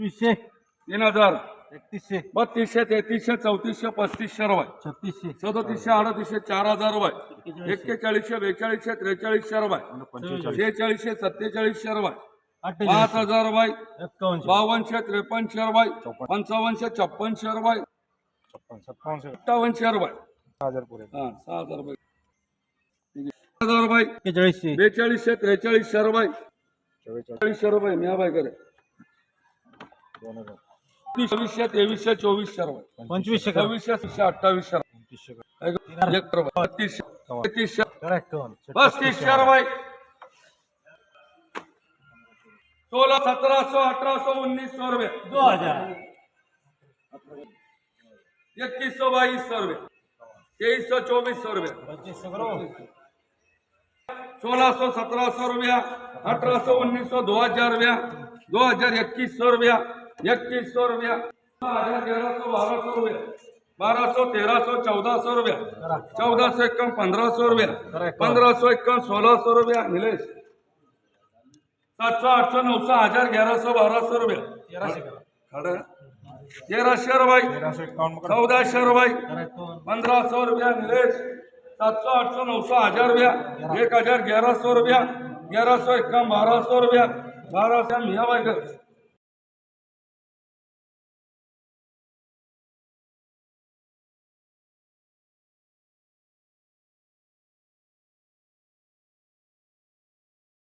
पंचवीसशे तीन हजार. एकतीसशे. बत्तीसशे तेहतीसशे चौतीसशे पस्तीसशे रुपये. छत्तीसशे. सदोतीसशे अडतीसशे चार हजार रुपये. एक्केचाळीसशे. बेचाळीसशे त्रेचाळीसशे रुपये. शेहेचाळीसशे सत्तेचाळीसशे रुपये. पाच हजार रुपये. बावनशे त्रेपन्नशे रुपये. पंचावनशे छप्पनशे रुपये. अठ्ठावनशे रुपये. हा सहा हजार रुपये. हजार रुपये. बेचाळीसशे त्रेचाळीसशे रुपये. चाळीसशे रुपये मी बाय करे. दोन हज़ार तेवीसशे पंचवीसशे सव्वीसशे अठ्ठावीसशे बत्तीसशे तेहतीसशे. रुपये. सोलह सत्रह सौ अठारह सौ उन्नीस सौ रुपये. दो हज़ार. इक्कीस सौ बाईस सौ रुपये. तेईस सौ चौबीस सौ रुपये. सोलह सौ सत्रह सौ रुपया. अठारह सौ उन्नीस सौ दो हज़ार रुपया. दो हज़ार इक्कीस सौ रुपया. इक्कीस सौ रुपया. ग्यारह सौ बारह सौ रुपया. बारह सौ तेरह सौ चौदह सौ रुपया. चौदह सौ इक्यावन पंद्रह सौ रुपया पंद्रह सौ इक्यावन सोलह सौ रुपया निलेश. सात सौ आठ सौ नौ सौ हजार ग्यारह सौ बारह सौ रुपया. खरं तेराशे रुपये चौदाशे रुपये. पंद्रह सौ रुपया निलेश. सात सौ आठ सौ नौ सौ हजार रुपया. एक हजार ग्यारह सौ रुपया. ग्यारह सौ इक्यावन बारह सौ रुपया. बारह सौ मियाँ भाई